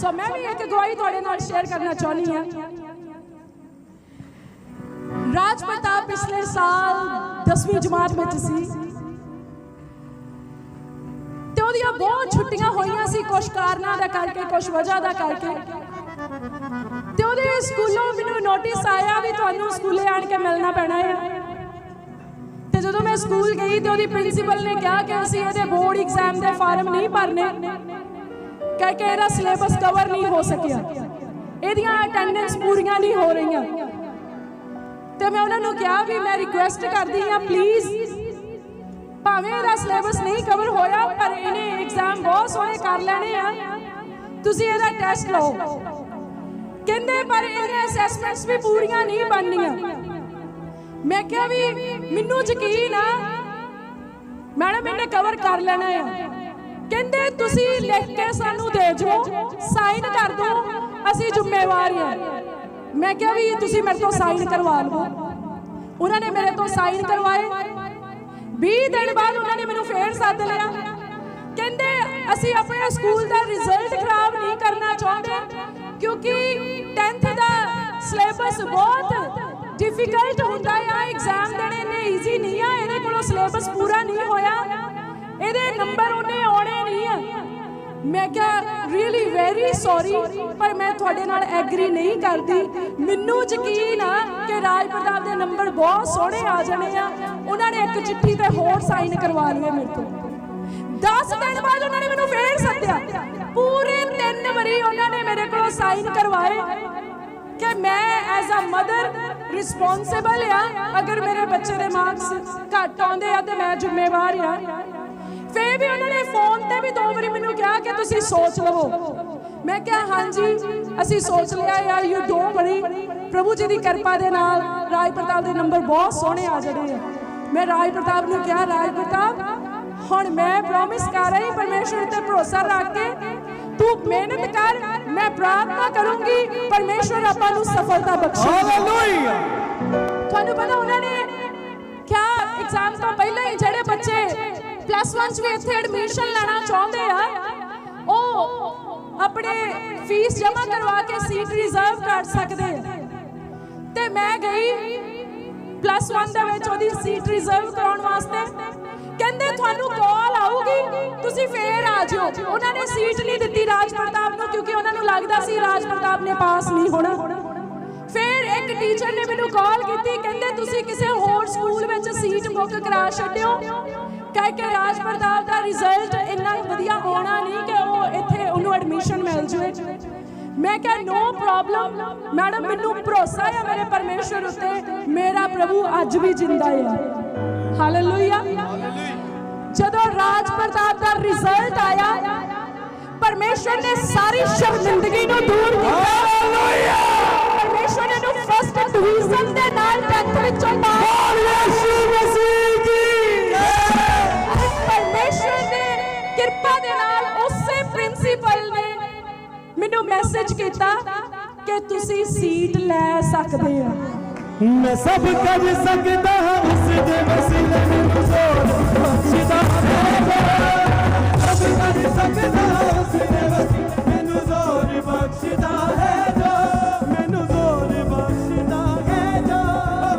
ਸੋ ਮੈਂ ਵੀ ਇੱਕ ਗਵਾਹੀ ਤੁਹਾਡੇ ਨਾਲ ਸ਼ੇਅਰ ਕਰਨਾ ਚਾਹੁੰਦੀ ਹਾਂ। ਰਾਜ ਪ੍ਰਤਾਪ ਪਿਛਲੇ ਸਾਲ 10ਵੀਂ ਜਮਾਤ ਵਿੱਚ ਸੀ। ਤੇ ਉਹਦੀਆਂ ਬਹੁਤ ਛੁੱਟੀਆਂ ਹੋਈਆਂ ਸੀ ਕੁਝ ਕਾਰਨਾਂ ਦਾ ਕਰਕੇ ਕੁਝ ਵਜ੍ਹਾ ਦਾ ਕਰਕੇ। ਤੇ ਉਹਦੇ ਸਕੂਲੋਂ ਮੈਨੂੰ ਨੋਟਿਸ ਆਇਆ ਵੀ ਤੁਹਾਨੂੰ ਸਕੂਲੇ ਆਣ ਕੇ ਮਿਲਣਾ ਪੈਣਾ ਹੈ। ਤੇ ਜਦੋਂ ਮੈਂ ਸਕੂਲ ਗਈ ਤੇ ਉਹਦੀ ਪ੍ਰਿੰਸੀਪਲ ਨੇ ਕਿਹਾ ਕਿ ਅਸੀਂ ਇਹਦੇ ਬੋਰਡ ਐਗਜ਼ਾਮ ਦੇ ਫਾਰਮ ਨਹੀਂ ਭਰਨੇ। ਕਹਿ ਕੇ ਇਹਦਾ ਸਿਲੇਬਸ ਕਵਰ ਨਹੀਂ ਹੋ ਸਕਿਆ। ਇਹਦੀਆਂ ਅਟੈਂਡੈਂਸ ਪੂਰੀਆਂ ਨਹੀਂ ਹੋ ਰਹੀਆਂ। ਤੇ ਮੈਂ ਉਹਨਾਂ ਨੂੰ ਕਿਹਾ ਵੀ ਮੈਂ ਰਿਕੁਐਸਟ ਕਰਦੀ ਹਾਂ ਪਲੀਜ਼ ਭਾਵੇਂ ਇਹਦਾ ਸਿਲੇਬਸ ਨਹੀਂ ਕਵਰ ਹੋਇਆ, ਪਰ ਇਹਨੇ ਐਗਜ਼ਾਮ ਬਹੁਤ ਸੋਹਣੇ ਕਰ ਲੈਣੇ ਆ। ਤੁਸੀਂ ਇਹਦਾ ਟੈਸਟ ਲਓ। ਕਹਿੰਦੇ, ਪਰ ਇਹਦੇ ਅਸੈਸਮੈਂਟਸ ਵੀ ਪੂਰੀਆਂ ਨਹੀਂ ਬਣਨੀਆਂ। ਮੈਂ ਕਿਹਾ ਵੀ ਮੈਨੂੰ ਯਕੀਨ ਆ, ਮੈਡਮ, ਇਹਨੇ ਕਵਰ ਕਰ ਲੈਣਾ ਆ। ਕਹਿੰਦੇ, ਤੁਸੀਂ ਲਿਖ ਕੇ ਸਾਨੂੰ ਦੇ ਜੋ ਸਾਈਨ ਕਰ ਦਿਓ, ਅਸੀਂ ਜ਼ਿੰਮੇਵਾਰ ਹਾਂ ਮੈਂ ਕਿਹਾ ਵੀ ਤੁਸੀਂ ਮੇਰੇ ਤੋਂ ਸਾਈਨ ਕਰਵਾ ਲਵੋ। ਉਹਨਾਂ ਨੇ ਮੇਰੇ ਤੋਂ ਸਾਈਨ ਕਰਵਾਏ। 20 ਦਿਨ ਬਾਅਦ ਉਹਨਾਂ ਨੇ ਮੈਨੂੰ ਫੇਰ ਸੱਦ ਲਿਆ। ਕਹਿੰਦੇ, ਅਸੀਂ ਆਪਣੇ ਸਕੂਲ ਦਾ ਰਿਜ਼ਲਟ ਖਰਾਬ ਨਹੀਂ ਕਰਨਾ ਚਾਹੁੰਦੇ, ਕਿਉਂਕਿ 10th ਦਾ ਸਿਲੇਬਸ ਬਹੁਤ ਡਿਫਿਕਲਟ ਹੁੰਦਾ ਆ। ਐਗਜ਼ਾਮ ਦੇਣੇ ਇੰਨੇ ਈਜ਼ੀ ਨਹੀਂ ਆ। ਇਹਦੇ ਕੋਲੋਂ ਸਿਲੇਬਸ ਪੂਰਾ ਨਹੀਂ ਹੋਇਆ। ਇਹਦੇ ਨੰਬਰ ਉਹਨੇ ਆਉਣੇ ਨਹੀਂ ਆ। ਮੈਂ ਕਿਹਾ ਰੀਅਲੀ ਵੈਰੀ ਸੌਰੀ ਪਰ ਮੈਂ ਤੁਹਾਡੇ ਨਾਲ ਐਗਰੀ ਨਹੀਂ ਕਰਦੀ। ਮੈਨੂੰ ਯਕੀਨ ਆ ਕਿ ਰਾਜ ਪ੍ਰਤਾਪ ਦੇ ਨੰਬਰ ਬਹੁਤ ਸੋਹਣੇ ਆ ਜਾਣੇ ਆ। ਉਹਨਾਂ ਨੇ ਇੱਕ ਚਿੱਠੀ ਤੇ ਹੋਰ ਸਾਈਨ ਕਰਵਾ ਲਏ ਮੇਰੇ ਤੋਂ। 10 ਦਿਨ ਬਾਅਦ ਉਹਨਾਂ ਨੇ ਮੈਨੂੰ ਫੇਰ ਸੱਦਿਆ। ਪੂਰੇ 3 ਵਾਰੀ ਉਹਨਾਂ ਨੇ ਮੇਰੇ ਕੋਲੋਂ ਸਾਈਨ ਕਰਵਾਏ ਕਿ ਮੈਂ ਐਜ਼ ਅ ਮਦਰ ਰਿਸਪੌਂਸਿਬਲ ਆ। ਅਗਰ ਮੇਰੇ ਬੱਚੇ ਦੇ ਮਾਰਕਸ ਘੱਟ ਆਉਂਦੇ ਆ ਤੇ ਮੈਂ ਜ਼ਿੰਮੇਵਾਰ ਆ। ਫੇਰ ਵੀ ਉਹਨਾਂ ਨੇ ਫੋਨ ਤੇ ਵੀ ਦੋ ਵਾਰੀ ਮੈਨੂੰ ਕਿਹਾ ਕਿ ਤੁਸੀਂ ਸੋਚ ਲਵੋ। ਮੈਂ ਕਿਹਾ ਹਾਂਜੀ ਅਸੀਂ ਸੋਚ ਲਿਆ ਆ ਯੂ ਡੋਂਟ ਵਰੀ ਪ੍ਰਭੂ ਜੀ ਦੀ ਕਿਰਪਾ ਦੇ ਨਾਲ ਰਾਜ ਪ੍ਰਤਾਪ ਦੇ ਨੰਬਰ ਬਹੁਤ ਸੋਹਣੇ ਆ ਜਿਹੜੇ ਆ। ਮੈਂ ਰਾਜ ਪ੍ਰਤਾਪ ਨੂੰ ਕਿਹਾ ਰਾਜ ਪ੍ਰਤਾਪ ਹੁਣ ਮੈਂ ਪ੍ਰੋਮਿਸ ਕਰ ਰਹੀ ਪਰਮੇਸ਼ਵਰ ਤੇ ਭਰੋਸਾ ਰੱਖ ਕੇ ਤੂੰ ਮਿਹਨਤ ਕਰ ਮੈਂ ਪ੍ਰਾਰਥਨਾ ਕਰੂੰਗੀ ਪਰਮੇਸ਼ਵਰ ਆਪਾਂ ਨੂੰ ਸਫਲਤਾ ਬਖਸ਼ੇ ਹਾਲੇਲੂਇਆ ਤੁਹਾਨੂੰ ਪਤਾ ਉਹਨਾਂ ਨੇ ਕਿਆ ਐਗਜ਼ਾਮ ਤੋਂ ਪਹਿਲਾਂ ਹੀ ਜਿਹੜੇ ਬੱਚੇ ਪਲੱਸ 1 ਚ ਵੀ ਇੱਥੇ ਐਡਮਿਸ਼ਨ ਲੈਣਾ ਚਾਹੁੰਦੇ ਆ, ਉਹ ਆਪਣੇ ਫੀਸ ਜਮ੍ਹਾਂ ਕਰਵਾ ਕੇ ਸੀਟ ਰਿਜ਼ਰਵ ਕਰ ਸਕਦੇ ਆ। ਤੇ ਮੈਂ ਗਈ ਪਲੱਸ 1 ਦੇ ਵਿੱਚ ਉਹਦੀ ਸੀਟ ਰਿਜ਼ਰਵ ਕਰਾਉਣ ਵਾਸਤੇ। ਕਹਿੰਦੇ ਤੁਹਾਨੂੰ ਕਾਲ ਆਊਗੀ, ਤੁਸੀਂ ਫੇਰ ਆ ਜਿਓ। ਉਹਨਾਂ ਨੇ ਸੀਟ ਨਹੀਂ ਦਿੱਤੀ ਰਾਜ ਪ੍ਰਤਾਪ ਨੂੰ, ਕਿਉਂਕਿ ਉਹਨਾਂ ਨੂੰ ਲੱਗਦਾ ਸੀ ਰਾਜ ਪ੍ਰਤਾਪ ਨੇ ਪਾਸ ਨਹੀਂ ਹੋਣਾ। ਫਿਰ ਇੱਕ ਟੀਚਰ ਨੇ ਮੈਨੂੰ ਕਾਲ ਕੀਤੀ, ਕਹਿੰਦੇ, ਤੁਸੀਂ ਕਿਸੇ ਹੋਰ ਸਕੂਲ ਵਿੱਚ ਸੀਟ ਬੁੱਕ ਕਰਾ ਛੱਡਿਓ। ਕਹਿ ਕੇ ਰਾਜ ਪ੍ਰਤਾਪ ਦਾ ਰਿਜ਼ਲਟ ਇੰਨਾ ਵਧੀਆ ਆਉਣਾ ਨਹੀਂ ਕਿ ਉਹ ਇੱਥੇ ਉਹਨੂੰ ਐਡਮਿਸ਼ਨ ਮਿਲ ਜਾਵੇ। ਮੈਂ ਕਿਹਾ ਨੋ ਪ੍ਰੋਬਲਮ ਮੈਡਮ, ਮੈਨੂੰ ਭਰੋਸਾ ਹੈ ਮੇਰੇ ਪਰਮੇਸ਼ਵਰ ਉੱਤੇ। ਮੇਰਾ ਪ੍ਰਭੂ ਅੱਜ ਵੀ ਜਿੰਦਾ ਹੈ ਹਾਲੇਲੂਇਆ ਜਦੋਂ ਰਾਜ ਪ੍ਰਤਾਪ ਦਾ ਰਿਜ਼ਲਟ ਆਇਆ, ਪਰਮੇਸ਼ਵਰ ਨੇ ਸਾਰੀ ਸ਼ਰਮਿੰਦਗੀ ਨੂੰ ਦੂਰ ਕੀਤਾ। ਪਰਮੇਸ਼ਵਰ ਮੈਨੂੰ ਮੈਸੇਜ ਕੀਤਾ ਕਿ ਤੁਸੀਂ ਸੀਟ ਲੈ ਸਕਦੇ ਆ ਮੈਂ ਸਭ ਕਰ ਸਕਦਾ ਹਾਂ, ਉਸ ਦੇ ਵਸੀਲੇ ਮੈਨੂੰ ਜ਼ੋਰ ਬਖਸ਼ਦਾ ਹੈ ਸਭ ਕਰ ਸਕਦਾ ਹਾਂ, ਉਸ ਦੇ ਵਸੀਲੇ ਮੈਨੂੰ ਜ਼ੋਰ ਬਖਸ਼ਦਾ ਹੈ ਜੋ, ਮੈਨੂੰ ਜ਼ੋਰ ਬਖਸ਼ਦਾ ਹੈ ਜੋ,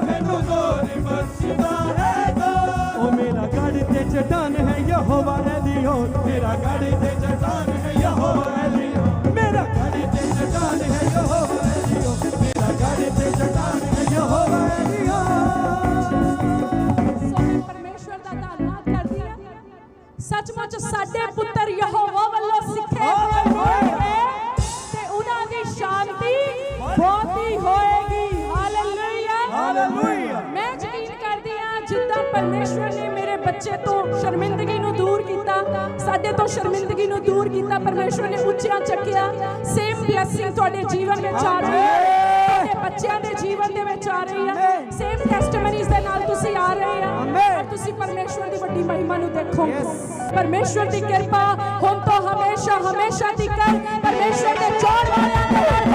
ਮੈਨੂੰ ਜ਼ੋਰ ਬਖਸ਼ਦਾ ਹੈ ਜੋ। ਉਹ ਮੇਰਾ ਗੜ ਤੇ ਚਟਾਨ ਹੈ, ਯਹੋਵਾ ਐਲੀਓ ਤੇਰਾ ਗੜ ਤੇ ਚਟਾਨ ਸੱਚਮੁੱਚ ਸਾਡੇ ਪੁੱਤਰ ਯਹੋਵਾ ਵੱਲੋਂ ਸਿੱਖੇ ਹੋਏ ਤੇ ਉਹਨਾਂ ਦੀ ਸ਼ਾਂਤੀ ਬਹੁਤੀ ਹੋਏਗੀ। ਹਾਲੇਲੂਇਆ। ਹਾਲੇਲੂਇਆ। ਮੈਂ ਯਕੀਨ ਕਰਦੀ ਆ ਜਿੱਦਾਂ ਪਰਮੇਸ਼ਵਰ ਨੇ ਮੇਰੇ ਬੱਚੇ ਤੋਂ ਸ਼ਰਮਿੰਦਗੀ ਨੂੰ ਦੂਰ ਕੀਤਾ ਸਾਡੇ ਤੋਂ ਸ਼ਰਮਿੰਦਗੀ ਨੂੰ ਦੂਰ ਕੀਤਾ ਪਰਮੇਸ਼ਵਰ ਨੇ ਉੱਚਿਆਂ ਚੱਕਿਆ। ਸੇਮ ਬਲੇਸਿੰਗ ਤੁਹਾਡੇ ਜੀਵਨ ਵਿੱਚ ਆ ਰਹੀ ਹੈ। ਦੀ ਵੱਡੀ ਮਹਿਮਾ ਨੂੰ ਦੇਖੋਗੇ ਪਰਮੇਸ਼ਵਰ ਦੀ ਕਿਰਪਾ ਹੁਣ ਤੋਂ ਹਮੇਸ਼ਾ ਹਮੇਸ਼ਾ ਦੇ ਚੋਣ ਵਾਲੇ